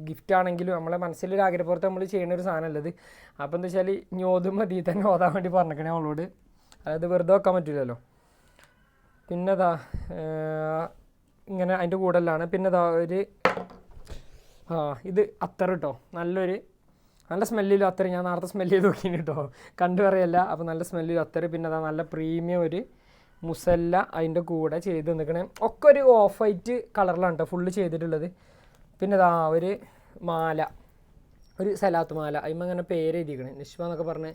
ഗിഫ്റ്റ് ആണെങ്കിലും നമ്മളെ മനസ്സിലൊരു ആഗ്രഹപ്പുറത്ത് നമ്മൾ ചെയ്യുന്ന ഒരു സാധനമല്ലത് അപ്പോൾ എന്താ വെച്ചാൽ ഇനി ഓതുമ്പോൾ തന്നെ ഓതാൻ വേണ്ടി പറഞ്ഞിരിക്കണേ അവളോട്. അതായത് വെറുതെ വെക്കാൻ പറ്റില്ലല്ലോ പിന്നെ ഇതാ ഇങ്ങനെ അതിന്റെ കൂടെല്ലാണ്. പിന്നെ ഇതാ ഒരു ആ ഇത് അത്തർ കേട്ടോ നല്ലൊരു നല്ല സ്മെല്ലിലും അത്തർ ഞാൻ നേരത്തെ സ്മെല്ല് ചെയ്ത് നോക്കിയിന് കേട്ടോ കണ്ടു പറയല്ല അപ്പോൾ നല്ല സ്മെല്ലിലും അത്തർ പിന്നെ നല്ല പ്രീമിയം ഒരു മുസല്ല അതിന്റെ കൂടെ ചെയ്ത് നിൽക്കണേ. ഒക്കെ ഒരു ഓഫ് വൈറ്റ് കളറിലാണ് കേട്ടോ ഫുള്ള് ചെയ്തിട്ടുള്ളത്. പിന്നെ ഒരു മാല ഒരു സലാത്ത് മാല. അതിമ്മ അങ്ങനെ പേര് എഴുതിയിരിക്കണേ നിഷ്മ എന്നൊക്കെ പറഞ്ഞ്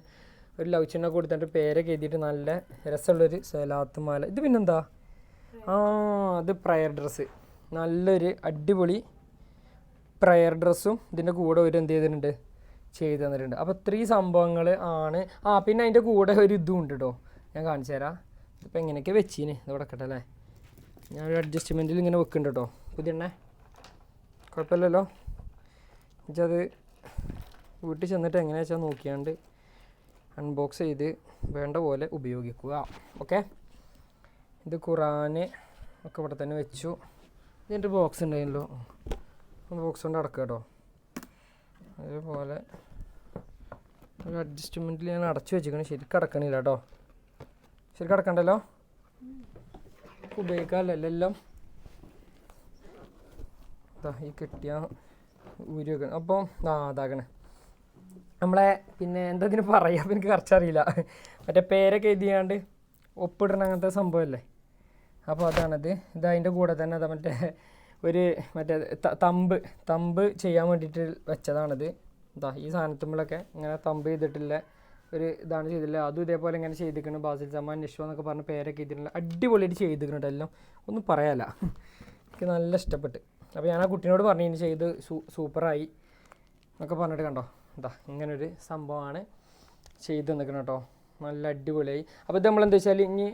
ഒരു ലവ് ചിഹ്നം കൊടുത്തിട്ട് പേരൊക്കെ എഴുതിയിട്ട് നല്ല രസമുള്ളൊരു സലാത്ത് മാല. ഇത് പിന്നെന്താ? ആ അത് പ്രയർ ഡ്രസ്സ് നല്ലൊരു അടിപൊളി പ്രയർ ഡ്രസ്സും ഇതിന്റെ കൂടെ ഒരു എന്ത് ചെയ്തിട്ടുണ്ട്? ചെയ്തു തന്നിട്ടുണ്ട്. അപ്പോൾ ഇത്രയും സംഭവങ്ങൾ ആണ്. ആ പിന്നെ അതിന്റെ കൂടെ ഒരു ഇതും ഉണ്ട് കേട്ടോ ഞാൻ കാണിച്ചു തരാം. ഇതിപ്പോൾ എങ്ങനെയൊക്കെ വെച്ചീന്? ഇത് കൊടുക്കട്ടെ അല്ലേ? ഞാൻ ഒരു അഡ്ജസ്റ്റ്മെന്റിൽ ഇങ്ങനെ വെക്കുന്നുണ്ട് കേട്ടോ പുതിയ എണ്ണ കുഴപ്പമില്ലല്ലോ. എന്നുവെച്ചാൽ അത് വീട്ടിൽ ചെന്നിട്ട് എങ്ങനെയാ വെച്ചാൽ നോക്കിയാണ്ട് അൺബോക്സ് ചെയ്ത് വേണ്ട പോലെ ഉപയോഗിക്കുക. ഓക്കെ ഇത് ഖുറാന് ഒക്കെ ഇവിടെ തന്നെ വെച്ചു. ഇതിന്റെ ബോക്സ് ഉണ്ടായിരുന്നല്ലോ ബോക്സ് കൊണ്ട് അടക്കുക കേട്ടോ. അതേപോലെ ഒരു അഡ്ജസ്റ്റ്മെന്റിൽ ഞാൻ അടച്ചു വെച്ചിരിക്കണം. ശരിക്കും അടക്കണില്ല കേട്ടോ. ശരിക്കും അടക്കണ്ടല്ലോ? ഉപയോഗിക്കാമല്ലോ എല്ലാം. ഈ കിട്ടിയ ഊരി വെക്കണം. അപ്പം ആ അതാകണേ നമ്മളെ പിന്നെ എന്താ പറയാം? അപ്പം എനിക്ക് കറക്റ്റ് അറിയില്ല. മറ്റേ പേരൊക്കെ എഴുതിയാണ്ട് ഒപ്പിടണ അങ്ങനത്തെ സംഭവമല്ലേ അപ്പോൾ അതാണത്. ഇത് അതിന്റെ കൂടെ തന്നെ അതാ മറ്റേ ഒരു മറ്റേ തമ്പ് തമ്പ് ചെയ്യാൻ വേണ്ടിയിട്ട് വെച്ചതാണിത്. എന്താ ഈ സാധനത്തുമ്പോഴൊക്കെ ഇങ്ങനെ തമ്പ് ചെയ്തിട്ടില്ല ഒരു ഇതാണ് ചെയ്തില്ല അതും ഇതേപോലെ ഇങ്ങനെ ചെയ്തിരിക്കണം ബാസിൽ സമാൻ നിഷ്വ എന്നൊക്കെ പറഞ്ഞ പേരൊക്കെ ചെയ്തിട്ടില്ല അടിപൊളിയായിട്ട് ചെയ്തിരിക്കുന്നുണ്ട് എല്ലാം. ഒന്നും പറയാല എനിക്ക് നല്ല ഇഷ്ടപ്പെട്ട്. അപ്പോൾ ഞാൻ ആ കുട്ടീനോട് പറഞ്ഞു ഇനി ചെയ്ത് സൂപ്പറായി എന്നൊക്കെ പറഞ്ഞിട്ട് കണ്ടോ? എന്താ ഇങ്ങനൊരു സംഭവമാണ് ചെയ്ത് നിൽക്കണം കേട്ടോ. നല്ല അടിപൊളിയായി. അപ്പോൾ ഇത് നമ്മളെന്താ വെച്ചാൽ ഇനി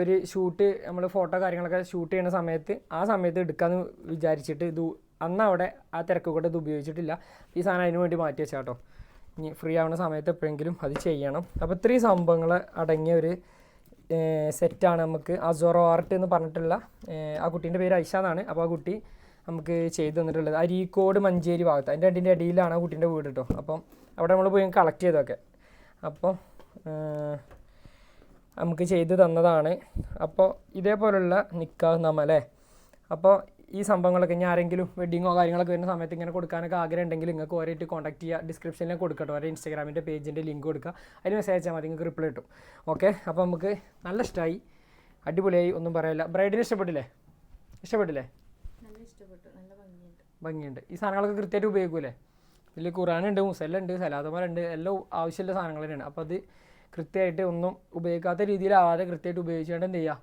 ഒരു ഷൂട്ട് നമ്മൾ ഫോട്ടോ കാര്യങ്ങളൊക്കെ ഷൂട്ട് ചെയ്യുന്ന സമയത്ത് ആ സമയത്ത് എടുക്കാമെന്ന് വിചാരിച്ചിട്ട് ഇത് അന്ന് അവിടെ ആ തിരക്ക് കൂടെ ഇത് ഉപയോഗിച്ചിട്ടില്ല. ഈ സാധനം അതിന് വേണ്ടി മാറ്റി വെച്ചാൽ കേട്ടോ. ഇനി ഫ്രീ ആവുന്ന സമയത്ത് എപ്പോഴെങ്കിലും അത് ചെയ്യണം. അപ്പോൾ ഇത്രയും സംഭവങ്ങൾ അടങ്ങിയ ഒരു സെറ്റാണ് നമുക്ക് അസോറോ ആർട്ട് എന്ന് പറഞ്ഞിട്ടുള്ള ആ കുട്ടീന്റെ പേര് ഐഷ എന്നാണ്. അപ്പോൾ ആ കുട്ടി നമുക്ക് ചെയ്തു തന്നിട്ടുള്ളത്. അരീക്കോട് മഞ്ചേരി ഭാഗത്ത്. അതിന്റെ രണ്ടിന്റെ അടിയിലാണ് കുട്ടീന്റെ വീട് കേട്ടോ അപ്പം അവിടെ നമ്മൾ പോയി കളക്ട് ചെയ്തൊക്കെ അപ്പോൾ നമുക്ക് ചെയ്തു തന്നതാണ്. അപ്പോൾ ഇതേപോലുള്ള നിക്കാഹ് നമ്മ അല്ലേ? അപ്പോൾ ഈ സംഭവങ്ങളൊക്കെ ഇനി ആരെങ്കിലും വെഡിങ്ങോ കാര്യങ്ങളൊക്കെ വരുന്ന സമയത്ത് ഇങ്ങനെ കൊടുക്കാനൊക്കെ ആഗ്രഹം ഉണ്ടെങ്കിൽ നിങ്ങൾക്ക് ഓരോട്ട് കോൺടാക്ട് ചെയ്യുക ഡിസ്ക്രിപ്ഷനിൽ കൊടുക്കട്ടോ. ഓരോ ഇൻസ്റ്റാഗ്രാമിന്റെ പേജിന്റെ ലിങ്ക് കൊടുക്കുക. അതിന് മെസ്സേജ് അയച്ചാൽ മതി. നിങ്ങൾക്ക് റിപ്ലൈ കിട്ടും. ഓക്കെ അപ്പോൾ നമുക്ക് നല്ല ഇഷ്ടമായി. അടിപൊളിയായി. ഒന്നും പറയില്ല. ബ്രൈഡിനെ ഇഷ്ടപ്പെട്ടില്ലേ? ഇഷ്ടപ്പെട്ടില്ലേ? ഭംഗിയുണ്ട്. ഈ സാധനങ്ങളൊക്കെ കൃത്യമായിട്ട് ഉപയോഗിക്കൂലേ? ഇതിൽ ഖുറാനുണ്ട് മുസല്ലുണ്ട് സലാദമാരുണ്ട് എല്ലാം ആവശ്യമുള്ള സാധനങ്ങൾ തന്നെയാണ്. അപ്പോൾ അത് കൃത്യമായിട്ട് ഒന്നും ഉപയോഗിക്കാത്ത രീതിയിലാവാതെ കൃത്യമായിട്ട് ഉപയോഗിച്ചുകൊണ്ട് എന്ത് ചെയ്യുക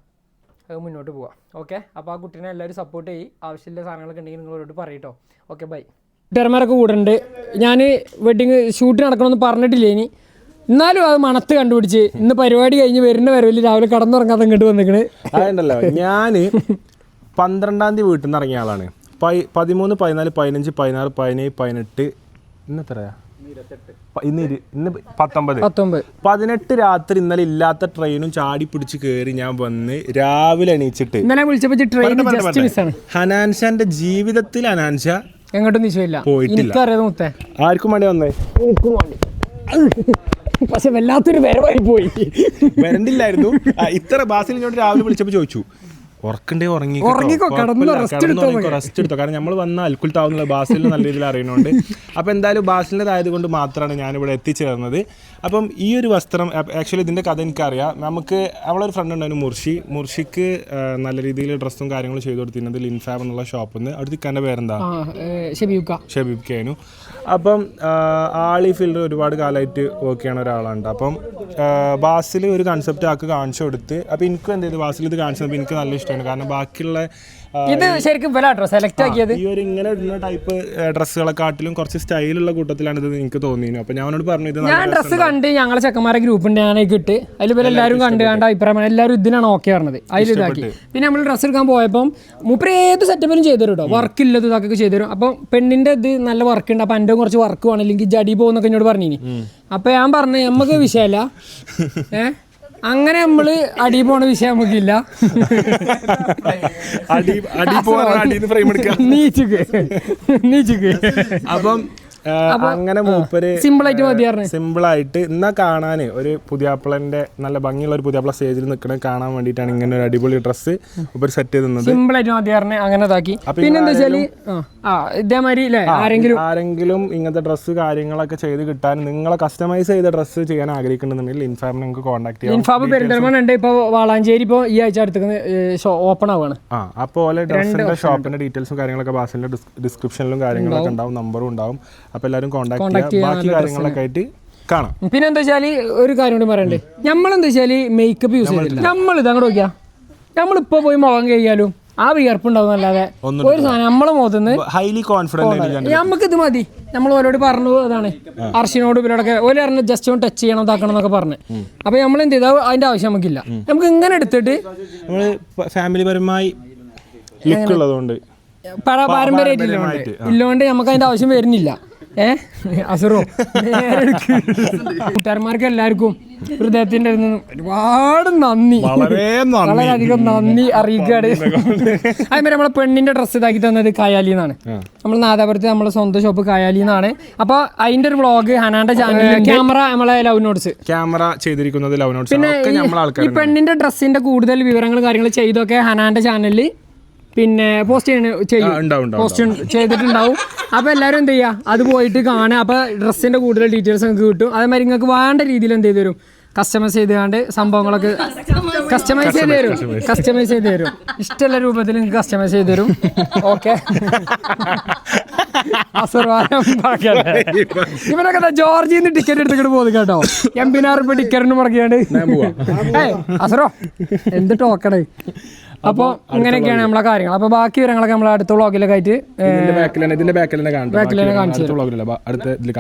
അത് മുന്നോട്ട് പോവാം. ഓക്കെ? അപ്പോൾ ആ കുട്ടീനെ എല്ലാവരും സപ്പോർട്ട് ചെയ്യും. ആവശ്യമുള്ള സാധനങ്ങളൊക്കെ ഉണ്ടെങ്കിൽ നിങ്ങളോട് പറയട്ടോ ഓക്കെ ബൈ കൂട്ടുകാരന്മാരൊക്കെ കൂടെ ഉണ്ട് ഞാൻ വെഡിങ് ഷൂട്ട് നടക്കണമെന്ന് പറഞ്ഞിട്ടില്ല ഇനി? എന്നാലും അത് മണത്ത് കണ്ടുപിടിച്ച് ഇന്ന് പരിപാടി കഴിഞ്ഞ് വരുന്ന വരവിൽ രാവിലെ കടന്നുറങ്ങാതെ ഇങ്ങോട്ട് വന്നിക്കണ്. അതുണ്ടല്ലോ ഞാൻ പന്ത്രണ്ടാം തീയതി വീട്ടിൽ നിന്ന് ഇറങ്ങിയ ആളാണ്. പൈ- പതിമൂന്ന് പതിനാല് പതിനഞ്ച് പതിനാറ് പതിനേഴ് പതിനെട്ട് ഇന്ന് എത്രയാ ഇന്ന് ഇരു- ഇന്ന് പത്തൊമ്പത്. പത്തൊമ്പത്. പതിനെട്ട് രാത്രി ഇന്നലെ ഇല്ലാത്ത ട്രെയിനും ചാടി പിടിച്ച് കയറി ഞാൻ വന്ന് രാവിലെ എണീച്ചിട്ട്. ഇന്നലെ വിളിച്ചപ്പോൾ ട്രെയിൻ ജസ്റ്റ്. മിസ്സാണ് ഹനാൻഷാന്റെ ജീവിതത്തിൽ ഹനാൻഷ എങ്ങോട്ടും നിശ്ചയമില്ല പോയിട്ടില്ല. മുത്തേ. ആർക്കും വേണ്ടി വന്നേ? പക്ഷെ വല്ലാത്തൊരു വരവായി പോയി. വരണ്ടില്ലായിരുന്നു. ഇത്ര ബാസിൽ രാവിലെ വിളിച്ചപ്പോൾ ചോദിച്ചു. ഉറക്കണ്ടേ ഉറങ്ങി ഉറങ്ങിക്കോ, കിടന്ന് റെസ്റ്റ് എടുത്തോ റെസ്റ്റ് എടുത്തോ. കാരണം നമ്മൾ വന്ന അൽക്കുൽത്താവുന്ന ബാസിലിന് നല്ല രീതിയിൽ അറിയുന്നുണ്ട്. അപ്പോൾ എന്തായാലും ബാസിലിന്റെതായത് കൊണ്ട് മാത്രമാണ് ഞാനിവിടെ എത്തിച്ചേർന്നത്. അപ്പം ഈ ഒരു വസ്ത്രം ആക്ച്വലി ഇതിന്റെ കഥ എനിക്കറിയാം. നമുക്ക് അവളൊരു ഫ്രണ്ട് ഉണ്ടായിരുന്നു മുർഷി. മുർഷിക്ക് നല്ല രീതിയിൽ ഡ്രസ്സും കാര്യങ്ങളും ചെയ്തു കൊടുത്തിരുന്നത് ലിൻഫാബ് എന്നുള്ള ഷോപ്പിൽ നിന്ന് അവിടുത്തെ ഇക്കാന്റെ പേരെന്താ? ആ ഷെബിയുക്ക. ഷബീബ് അപ്പം ആളി ആൾ ഈ ഫീൽഡിൽ ഒരുപാട് കാലമായിട്ട് വർക്ക് ചെയ്യണ ഒരാളുണ്ട് അപ്പം ബാസിൽ ഒരു കൺസെപ്റ്റ് ആൾക്ക് കാണിച്ചു കൊടുത്ത് അപ്പം എനിക്കും എന്ത് ചെയ്തു? ബാസിൽ ഇത് കാണിച്ചത് എനിക്ക് നല്ല ഇഷ്ടമാണ് കാരണം ബാക്കിയുള്ള ഇത് ശരിക്കും ഇവലാട്ടോ സെലക്ട് ആക്കിയത്. ഈ ഒരു ഇങ്ങനെ ഇടുന്ന ടൈപ്പ് ഡ്രസ്സുകളെക്കാട്ടിലും കുറച്ച് സ്റ്റൈലുള്ള കൂട്ടത്തിലാണ് ഇത് എനിക്ക് തോന്നിയത്. അപ്പൊ ഞാൻ പറഞ്ഞു ഇത് ഞാൻ ഡ്രസ് കണ്ട് ഞങ്ങളെ ചെക്കന്മാരെ ഗ്രൂപ്പിന്റെ ഞാനേക്ക് ഇട്ട്. അതിൽ ഇവരെ എല്ലാവരും കണ്ട് കണ്ട അഭിപ്രായം എല്ലാവരും ഇതിനാണ് ഓക്കെ പറഞ്ഞത്. അതിൽ ഇതാക്കി. പിന്നെ നമ്മൾ ഡ്രസ് എടുക്കാൻ പോയപ്പോൾ മൂപ്പര് ഏത് സെറ്റപ്പിലും ചെയ്തു കേട്ടോ വർക്ക് ഇല്ലത് ഇതൊക്കെ ചെയ്തു തരും. അപ്പം പെണ്ണിന്റെ ഇത് നല്ല വർക്ക് ഉണ്ട്. അപ്പം എന്റെ കുറച്ച് വർക്ക് വേണം. അല്ലെങ്കിൽ ജടി പോകുന്നൊക്കെ എന്നോട് പറഞ്ഞിനി. അപ്പം ഞാൻ പറഞ്ഞു നമുക്ക് വിഷയമല്ല ഏ? അങ്ങനെ നമ്മൾ അടി പോണ വിഷയം നമുക്കില്ല. അടി ഫ്രെയിം എടുക്കുക. നീച്ചുക്ക് നീച്ചുക്ക് അപ്പം അങ്ങനെ മൂപ്പര് സിമ്പിൾ ആയിട്ട് മതിയായിരുന്നു സിമ്പിൾ ആയിട്ട് എന്നാ കാണാന് ഒരു പുതിയാപ്പിളന്റെ നല്ല ഭംഗിയുള്ള ഒരു പുതിയാപ്പിള സ്റ്റേജിൽ നിൽക്കണ കാണാൻ വേണ്ടിയിട്ടാണ് ഇങ്ങനെ ഒരു അടിപൊളി ഡ്രസ്സ് ഒരു സെറ്റ് ചെയ്ത് സിമ്പിൾ ആയിട്ട് മതിയായിരുന്നു അങ്ങനെ ഇതാക്കി. പിന്നെന്താ വെച്ചാൽ ഇതേമാതിരി ആരെങ്കിലും ആരെങ്കിലും ഇങ്ങനത്തെ ഡ്രസ്സ് കാര്യങ്ങളൊക്കെ ചെയ്ത് കിട്ടാൻ നിങ്ങളെ കസ്റ്റമൈസ് ചെയ്ത ഡ്രസ്സ് ചെയ്യാൻ ആഗ്രഹിക്കുന്നുണ്ടെങ്കിൽ ഇൻഫാം നിങ്ങൾക്ക് കോൺടാക്ട് ചെയ്യാം. ഇൻഫാബ് പെരിന്തൽമണ്ണ ഉണ്ട്. ഇപ്പൊ വാളാഞ്ചേരി ഇപ്പൊ ഈ ആഴ്ച അടുത്ത് ഓപ്പൺ ആവുകയാണ് ആ അപ്പോൾ ഡ്രസ്സിന്റെ ഷോപ്പിന്റെ ഡീറ്റെയിൽസും കാര്യങ്ങളൊക്കെ ബാസിന്റെ ഡിസ്ക്രിപ്ഷനിലും കാര്യങ്ങളൊക്കെ ഉണ്ടാവും. നമ്പറും ഉണ്ടാവും. അപ്പോൾ എല്ലാവരും കോൺടാക്ട് ബാക്കി കാര്യങ്ങളൊക്കെ ആയിട്ട് കാണാം. പിന്നെ എന്താ വെച്ചാൽ ഒരു കാര്യം കൂടി പറയണ്ടേ? നമ്മളെന്താ വെച്ചാൽ മേക്കപ്പ് യൂസ് ചെയ്തില്ല നമ്മൾ ഇത് അങ്ങോട്ട് നോക്കിയാ. നമ്മളിപ്പോ പോയി മുഖം കഴിയാലും ആ വിയർപ്പുണ്ടാവും അല്ലാതെ ഒരു സാധനം നമ്മളെ മുഖത്തുനിന്ന് ഹൈലി കോൺഫിഡന്റ് നമുക്ക് ഇത് മതി. നമ്മൾ ഓരോട് പറഞ്ഞു അതാണ് അർഷിനോട് ഇവരോടൊക്കെ ഓരോ അറിഞ്ഞ ജസ്റ്റ് ഒന്ന് ടച്ച് ചെയ്യണം ഇതാക്കണം എന്നൊക്കെ പറഞ്ഞ്. അപ്പൊ നമ്മൾ എന്ത് ചെയ്താൽ അതിന്റെ ആവശ്യം നമുക്കില്ല. നമുക്ക് ഇങ്ങനെ എടുത്തിട്ട് നമ്മൾ ഫാമിലി പരമായി ലുക്ക് ഉള്ളതുകൊണ്ട്. പര- പാരമ്പര്യമായിട്ട് ഇല്ലോണ്ട് നമുക്ക് അതിന്റെ ആവശ്യം വരുന്നില്ല. അസുറോ. കൂട്ടുകാരന്മാർക്ക് എല്ലാവർക്കും ഹൃദയത്തിന്റെ അടുത്ത് ഒരുപാട് നന്ദി. വളരെ നന്ദി. വളരെയധികം നന്ദി അറിയിക്കുകയാണ്. അതേമാതിരി നമ്മളെ പെണ്ണിന്റെ ഡ്രസ്സ് ഇതാക്കി തന്നത് കായാലി എന്നാണ്. നമ്മൾ നാദാപുരത്ത് നമ്മളെ സ്വന്തം ഷോപ്പ് കായാലി എന്നാണ്. അപ്പൊ അതിന്റെ ഒരു വ്ളോഗ് ഹനാന്റെ ചാനലിൽ ക്യാമറ നമ്മളെ ലവ് നോട്ട്സ് ക്യാമറ ചെയ്തിരിക്കുന്നത് ലവ് നോട്ട്സ് പിന്നെ ഈ- ആൾക്കാർ പെണ്ണിന്റെ ഡ്രസ്സിന്റെ കൂടുതൽ വിവരങ്ങൾ കാര്യങ്ങൾ ചെയ്തൊക്കെ ഹനാന്റെ ചാനലിൽ പിന്നെ പോസ്റ്റ് ചെയ്യും. പോസ്റ്റ് ചെയ്തിട്ടുണ്ടാവും. അപ്പൊ എല്ലാവരും എന്ത് ചെയ്യുക അത് പോയിട്ട് കാണുക അപ്പൊ ഡ്രസ്സിന്റെ കൂടുതൽ ഡീറ്റെയിൽസ് നിങ്ങൾക്ക് കിട്ടും. അതേമാതിരി നിങ്ങൾക്ക് വേണ്ട രീതിയിൽ എന്ത് ചെയ്ത് തരും? കസ്റ്റമൈസ് ചെയ്തുകൊണ്ട് സംഭവങ്ങളൊക്കെ കസ്റ്റമൈസ് ചെയ്ത് തരും. കസ്റ്റമൈസ് ചെയ്ത് തരും. ഇഷ്ടമുള്ള രൂപത്തിൽ നിങ്ങൾക്ക് കസ്റ്റമൈസ് ചെയ്ത് തരും. ഓക്കെ ഇവനൊക്കെ ജോർജിന്ന് ടിക്കറ്റ് എടുത്തിട്ട് പോകുന്നു കേട്ടോ. എംപിനാർ ഇപ്പൊ ടിക്കറ്റിന് മുടക്കിയാണ്ട് അസുറോ? എന്ത് ടോക്കണേ അപ്പോൾ ഇങ്ങനെയൊക്കെയാണ് നമ്മളെ കാര്യങ്ങൾ. അപ്പോൾ ബാക്കി വിവരങ്ങളൊക്കെ നമ്മൾ അടുത്ത വ്ളോഗിലൊക്കെ ആയിട്ട് ഇതിന്റെ ബാക്കിൽ തന്നെ ഇതിന്റെ ബാക്കിൽ തന്നെ കാണിച്ചു അടുത്ത vlog അടുത്ത ഇതിൽ